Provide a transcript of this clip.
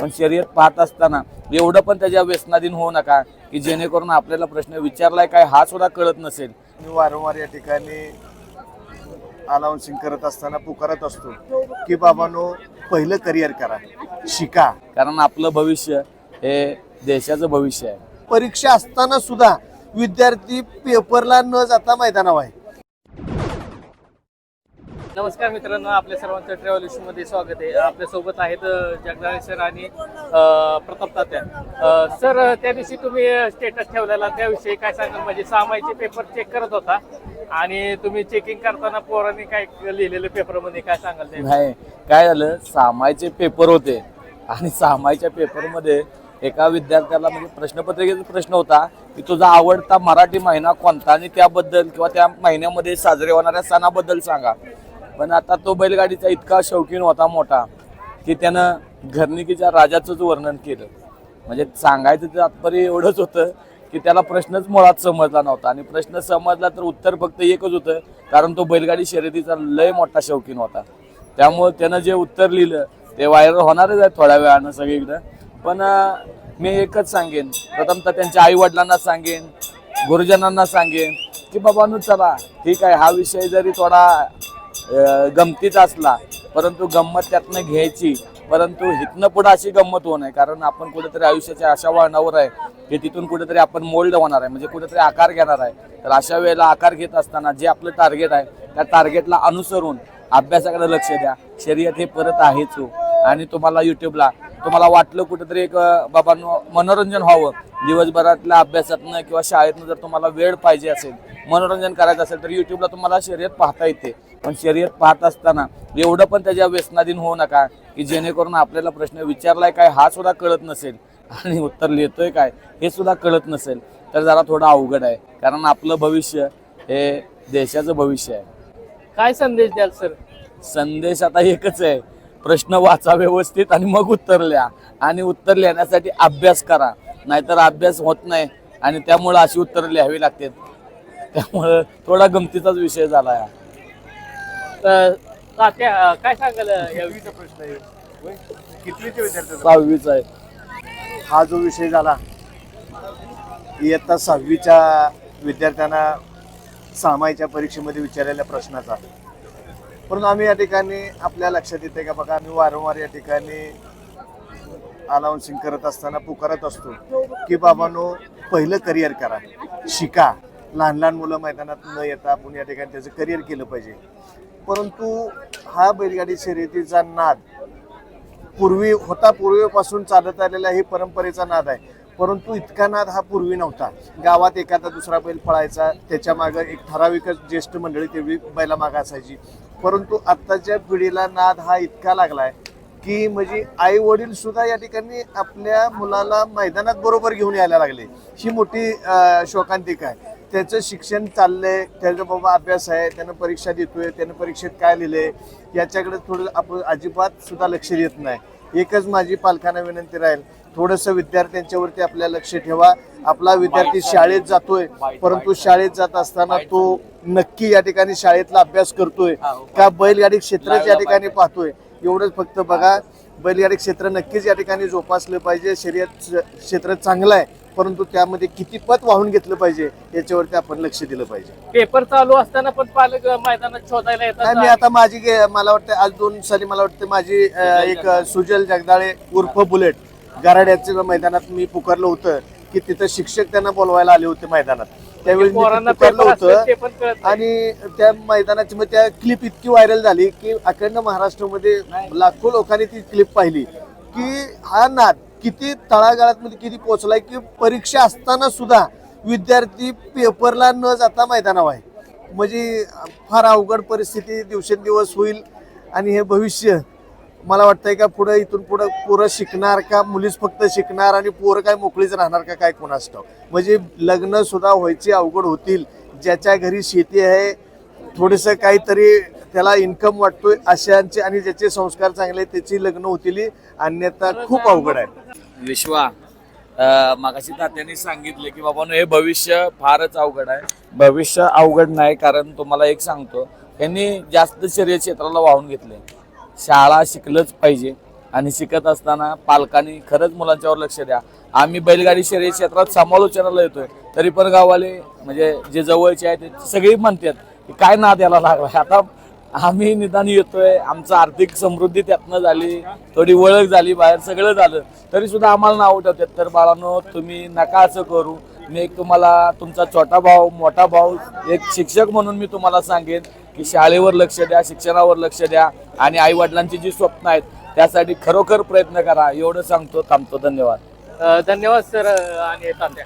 पण शर्यत पाहत असताना एवढं पण त्याच्या व्यसनाधीन होऊ नका की जेणेकरून आपल्याला प्रश्न विचारलाय काय हा सुद्धा कळत नसेल. मी वारंवार या ठिकाणी अनाऊन्सिंग करत असताना पुकारत असतो की बाबांनो पहिलं करिअर करा शिका. कारण आपलं भविष्य हे देशाचं भविष्य आहे. परीक्षा असताना सुद्धा विद्यार्थी पेपरला न जाता मैदानावर आहे. नमस्कार मित्रांनो आपल्या सर्वांचं ट्रॅव्हलमध्ये स्वागत आहे. आपल्यासोबत आहेत जगदाळे सर आणि प्रताप तात्या. सर त्या दिवशी तुम्ही स्टेटस ठेवलेला त्याविषयी काय सांगाल? म्हणजे सामायचे पेपर चेक करत होता आणि तुम्ही चेकिंग करताना पोरांनी काय लिहिलेलं पेपरमध्ये काय सांगाल ते नाही काय झालं? सामायचे पेपर होते आणि सामायच्या पेपरमध्ये एका विद्यार्थ्याला म्हणजे प्रश्नपत्रिकेचा प्रश्न होता की तुझा आवडता मराठी महिना कोणता? आणि त्याबद्दल किंवा त्या महिन्यामध्ये साजरे होणाऱ्या सणाबद्दल सांगा. पण आता तो बैलगाडीचा इतका शौकीन होता मोठा की त्यानं घरनिकीच्या राजाचंच वर्णन केलं. म्हणजे सांगायचं तात्पर्य एवढंच होतं की त्याला प्रश्नच मुळात समजला नव्हता. आणि प्रश्न समजला तर उत्तर फक्त एकच होतं कारण तो बैलगाडी शर्यतीचा लय मोठा शौकीन होता. त्यामुळं त्यानं जे उत्तर लिहिलं ते व्हायरल होणारच आहे थोड्या वेळानं सगळीकडं. पण मी एकच सांगेन प्रथमतः त्यांच्या आई वडिलांना सांगेन गुरुजनांना सांगेन की बाबांनो चला ठीक आहे हा विषय जरी थोडा गमतीचा असला परंतु गंमत त्यातनं घ्यायची परंतु हिथनं पुढे अशी गंमत होऊ नये कारण आपण कुठेतरी आयुष्याच्या अशा वळणावर आहे की तिथून कुठेतरी आपण मोल्ड होणार आहे म्हणजे कुठेतरी आकार घेणार आहे. तर अशा वेळेला आकार घेत असताना जे आपलं टार्गेट आहे त्या टार्गेटला अनुसरून अभ्यासाकडे लक्ष द्या. शर्यत हे परत आहेच हो. आणि तुम्हाला युट्यूबला तुम्हाला वाटलं कुठेतरी एक बाबांनो मनोरंजन व्हावं. दिवसभरातल्या अभ्यासातनं किंवा शाळेतनं जर तुम्हाला वेळ पाहिजे असेल मनोरंजन करायचं असेल तर युट्यूबला तुम्हाला शर्यत पाहता येते. पण शर्यत पाहत असताना एवढं पण त्याच्या व्यसनाधीन होऊ नका की जेणेकरून आपल्याला प्रश्न विचारलाय काय हा सुद्धा कळत नसेल. आणि उत्तर लिहितोय काय हे सुद्धा कळत नसेल. तर जरा थोडं अवघड आहे. कारण आपलं भविष्य हे देशाचं भविष्य आहे. काय संदेश द्याल सर? संदेश आता एकच आहे. प्रश्न वाचा व्यवस्थित आणि मग उत्तर लिहा. आणि उत्तर लिहिण्यासाठी अभ्यास करा. नाहीतर अभ्यास होत नाही आणि त्यामुळं अशी उत्तरं लिहावी लागतात त्यामुळं थोडा गमतीचाच विषय झाला हा. तात्या अ, काय सांगाल या प्रश्न आहे? होय? सहावीच आहे. हा जो विषय झाला इयत्ता सहावीच्या विद्यार्थ्यांना सामायच्या परीक्षेमध्ये विचारलेल्या प्रश्नाचा. परंतु आम्ही या ठिकाणी आपल्या लक्षात येते का बघा आम्ही वारंवार या ठिकाणी अनाऊन्सिंग करत असताना पुकारत असतो की बाबांनो पहिलं करिअर करा शिका. लहान लहान मुलं मैदानात न येता आपण या ठिकाणी त्याचं करिअर केलं पाहिजे. परंतु हा बैलगाडी शर्यतीचा नाद पूर्वी होता पूर्वीपासून चालत आलेला ही परंपरेचा नाद आहे. परंतु इतका नाद हा पूर्वी नव्हता. गावात एखादा दुसरा बैल पळायचा त्याच्या मागं एक ठराविकच ज्येष्ठ मंडळी तेवढी बैला मागं असायची. परंतु आत्ताच्या पिढीला नाद हा इतका लागलाय की म्हणजे आई वडील सुद्धा या ठिकाणी आपल्या मुलाला मैदानात बरोबर घेऊन यायला लागले. ही मोठी शोकांतिक शोकांतिका आहे. त्याचं शिक्षण चाललंय. त्याचा बाबा अभ्यास आहे. त्यानं परीक्षा देतोय. त्यानं परीक्षेत काय लिहिलंय? याच्याकडे थोडं आपण अजिबात सुद्धा लक्ष देत नाही. एकच माझी पालकांना विनंती राहील थोडंसं विद्यार्थ्यांच्यावरती आपल्या लक्ष ठेवा. आपला विद्यार्थी शाळेत जातोय परंतु शाळेत जात असताना तो नक्की या ठिकाणी शाळेतला अभ्यास करतोय. का बैलगाडी क्षेत्रच या ठिकाणी पाहतोय. एवढंच फक्त बघा बैलगाडी क्षेत्र नक्कीच या ठिकाणी जोपासलं पाहिजे. शर्यत क्षेत्र चांगलं आहे. परंतु त्यामध्ये किती पत वाहून घेतलं पाहिजे याच्यावरती आपण लक्ष दिलं पाहिजे. पेपर चालू असताना पण पालक मैदानात शोधायला नाही मी आता माझी गे- मला वाटतं आज दोन साली मला वाटतं माझी अं, एक अं, सुजल जगदाळे उर्फ बुलेट. गराड्याच्या मैदानात मी पुकारलं होतं की तिथं शिक्षक त्यांना बोलवायला आले होते मैदानात. त्यावेळी मी पोरांना ते पुकारलं पेपर असतात होतं ते पण कळत नाही. आणि त्या मैदानाची मग त्या क्लिप इतकी व्हायरल झाली की अखंड महाराष्ट्रामध्ये लाखो लोकांनी ती क्लिप पाहिली की हा नाद किती तळागाळात मध्ये किती पोहोचलाय की परीक्षा असताना सुद्धा विद्यार्थी पेपरला न जाता मैदानावर आहे. म्हणजे फार अवघड परिस्थिती दिवसेंदिवस होईल आणि हे भविष्य मला वाटतंय का पुढे इथून पुढे पोरं शिकणार का? मुलीच फक्त शिकणार आणि पोरं काय मोकळीच राहणार का? काय कोणास म्हणजे लग्न सुद्धा व्हायची अवघड होतील. ज्याच्या घरी शेती आहे थोडंसं काहीतरी त्याला इन्कम वाटतोय अशांचे आणि ज्याचे संस्कार चांगले त्याची लग्न होतील अन्यथा खूप अवघड आहे. विश्वा मगाशी तात्यांनी सांगितले की बाबा हे भविष्य फारच अवघड आहे. भविष्य अवघड नाही कारण तुम्हाला एक सांगतो यांनी जास्त शर्यत क्षेत्राला वाहून घेतले. शाळा शिकलंच पाहिजे आणि शिकत असताना पालकांनी खरंच मुलांच्यावर लक्ष द्या. आम्ही बैलगाडी शर्यत क्षेत्रात समालोचनाला येतोय. तरी पण गावाले म्हणजे जे जवळचे आहेत ते सगळी म्हणतात काय नाद याला लागला आता आम्ही निदान येतोय. आमचं आर्थिक समृद्धी त्यातनं झाली थोडी ओळख झाली बाहेर सगळं झालं. तरी सुद्धा आम्हाला नाव ठेवतात. तर बाळांनो तुम्ही नका असं करू. मी एक तुम्हाला तुमचा छोटा भाऊ मोठा भाऊ एक शिक्षक म्हणून मी तुम्हाला सांगेन की शाळेवर लक्ष द्या शिक्षणावर लक्ष द्या आणि आई वडिलांची जी स्वप्न आहेत त्यासाठी खरोखर प्रयत्न करा. एवढं सांगतो थांबतो. धन्यवाद. धन्यवाद सर आणि तात्या.